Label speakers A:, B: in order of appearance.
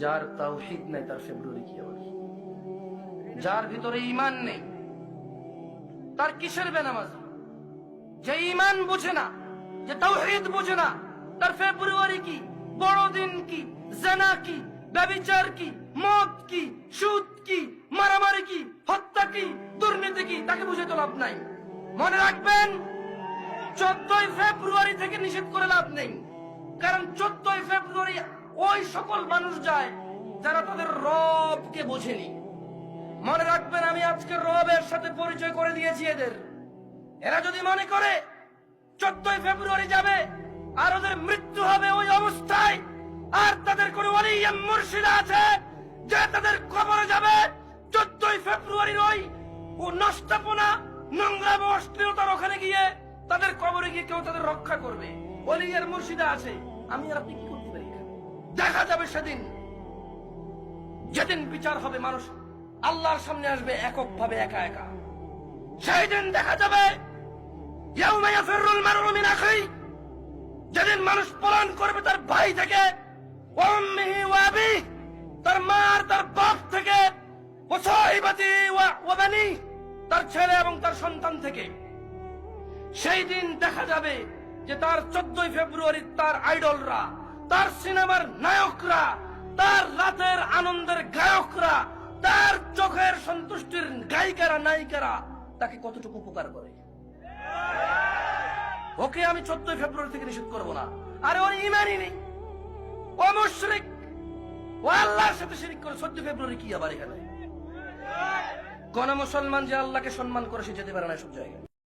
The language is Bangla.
A: যার তাওহিদ নাই, তার ফেব্রুয়ারি কি আবার? যার ভিতরে ইমান নেই, তার কিসের বেনামাজি? যে ইমান বোঝে না, যে তাওহিদ বোঝে না, তার ফেব্রুয়ারি কি? বড়দিন কি? জানা কি? ব্যবিচার কি? মদ কি? সুদ কি? মারামারি কি? হত্যা কি? দুর্নীতি কি? তাকে বুঝে তো লাভ নাই। মনে রাখবেন, চোদ্দই ফেব্রুয়ারি থেকে নিষেধ করে লাভ নেই। চোদ্দই ফেব্রুয়ারি ওই সকল মানুষ যায় যারা তাদের রবকে বোঝেনি। মনে রাখবেন, আমি আজকে রবের সাথে পরিচয় করে দিয়েছি এদের। এরা যদি মনে করে চোদ্দই ফেব্রুয়ারি যাবে, আর ওদের মৃত্যু হবে ওই অবস্থায়, আর তাদের কোন মুর্শিদা আছে যে তাদের কবরে যাবে, চোদ্দই ফেব্রুয়ারির ওই ও নষ্টাপনা নোংরা অশ্লীলতার ওখানে গিয়ে তাদের কবরে গিয়ে কেউ তাদের রক্ষা করবে। অলিয়ার মুর্শিদা আছে। আমি আর আপনি কি করতে পারি দেখা যাবে সেদিন। যেদিন বিচার হবে মানুষ, আল্লাহর সামনে আসবে এককভাবে একা একা। সেই দিন দেখা যাবে যেদিন মানুষ পলায়ন করবে তার ভাই থেকে তার মা তার বাপ থেকে তার ছেলে এবং তার সন্তান থেকে। সেই দিন দেখা যাবে যে তার চোদ্দই ফেব্রুয়ারি তার আইডলরা, তার সিনেমার নায়করা, তার রাতের আনন্দের গায়করা, তার চোখের সন্তুষ্টির গায়িকারা, নায়িকারা তাকে কতটুকু উপকার করে? ওকে আমি চোদ্দই ফেব্রুয়ারি থেকে নিষেধ করব না। আরে ওর ইমানই নেই। ও মুশরিক। ও আল্লাহর সাথে শিরিক করে চোদ্দ ফেব্রুয়ারি কি আবার এখানে? কোন মুসলমান যে আল্লাহকে সম্মান করে, সে যেতে পারে না সব জায়গায়।